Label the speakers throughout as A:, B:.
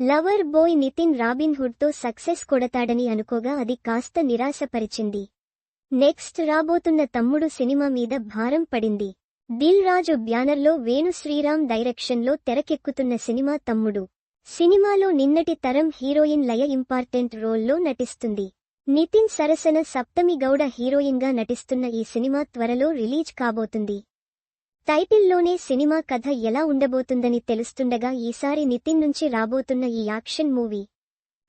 A: Lover boy Nitin రాబిన్హుడ్తో success కొడతాడని అనుకోగా అది కాస్త నిరాశపరిచింది. నెక్స్ట్ రాబోతున్న తమ్ముడు సినిమా మీద భారం పడింది. దిల్ రాజు బ్యానర్లో వేణు శ్రీరామ్ డైరెక్షన్లో తెరకెక్కుతున్న సినిమా తమ్ముడు. సినిమాలో నిన్నటి తరం హీరోయిన్ లయ ఇంపార్టెంట్ రోల్లో నటిస్తుంది. నితిన్ సరసన సప్తమి గౌడ హీరోయిన్గా నటిస్తున్న ఈ సినిమా త్వరలో రిలీజ్ కాబోతుంది. టైటిల్లోనే సినిమా కథ ఎలా ఉండబోతుందని తెలుస్తుండగా ఈసారి నితిన్ నుంచి రాబోతున్న ఈ యాక్షన్ మూవీ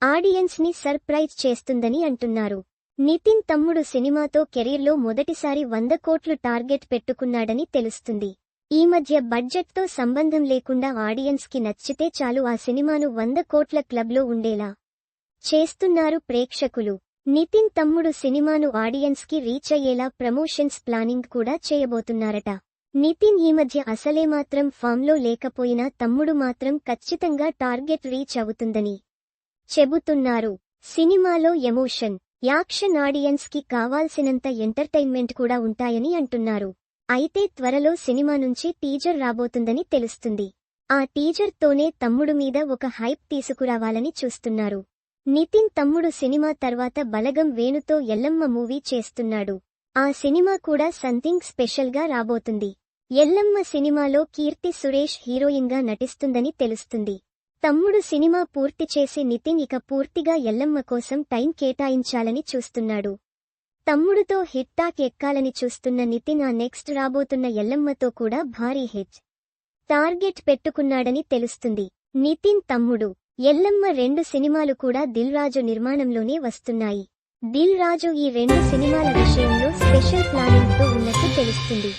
A: ఆడియన్స్ని సర్ప్రైజ్ చేస్తుందని అంటున్నారు. నితిన్ తమ్ముడు సినిమాతో కెరీర్లో మొదటిసారి వంద కోట్లు టార్గెట్ పెట్టుకున్నాడని తెలుస్తుంది. ఈ మధ్య బడ్జెట్తో సంబంధం లేకుండా ఆడియన్స్కి నచ్చితే చాలు ఆ సినిమాను వంద కోట్ల క్లబ్లో ఉండేలా చేస్తున్నారు ప్రేక్షకులు. నితిన్ తమ్ముడు సినిమాను ఆడియన్స్కి రీచ్ అయ్యేలా ప్రమోషన్స్ ప్లానింగ్ కూడా చేయబోతున్నారట. నితిన్ ఈ మధ్య అసలే మాత్రం ఫామ్లో లేకపోయినా తమ్ముడు మాత్రం ఖచ్చితంగా టార్గెట్ రీచ్ అవుతుందని చెబుతున్నారు. సినిమాలో ఎమోషన్ యాక్షన్ ఆడియన్స్కి కావాల్సినంత ఎంటర్టైన్మెంట్ కూడా ఉంటాయని అంటున్నారు. అయితే త్వరలో సినిమా నుంచి టీజర్ రాబోతుందని తెలుస్తుంది. ఆ టీజర్ తోనే తమ్ముడు మీద ఒక హైప్ తీసుకురావాలని చూస్తున్నారు. నితిన్ తమ్ముడు సినిమా తర్వాత బలగం వేణుతో ఎల్లమ్మ మూవీ చేస్తున్నాడు. ఆ సినిమా కూడా సంథింగ్ స్పెషల్గా రాబోతుంది. ఎల్లమ్మ సినిమాలో కీర్తి సురేష్ హీరోయిన్గా నటిస్తుందని తెలుస్తుంది. తమ్ముడు సినిమా పూర్తి చేసి నితిన్ ఇక పూర్తిగా ఎల్లమ్మ కోసం టైం కేటాయించాలని చూస్తున్నాడు. తమ్ముడుతో హిట్టాక్ ఎక్కాలని చూస్తున్న నితిన్ ఆ నెక్స్ట్ రాబోతున్న ఎల్లమ్మతో కూడా భారీ హిట్ టార్గెట్ పెట్టుకున్నాడని తెలుస్తుంది. నితిన్ తమ్ముడు ఎల్లమ్మ రెండు సినిమాలు కూడా దిల్ రాజు నిర్మాణంలోనే వస్తున్నాయి. దిల్ రాజు ఈ రెండు సినిమాల విషయంలో స్పెషల్ ప్లానింగ్తో ఉన్నట్టు తెలుస్తుంది.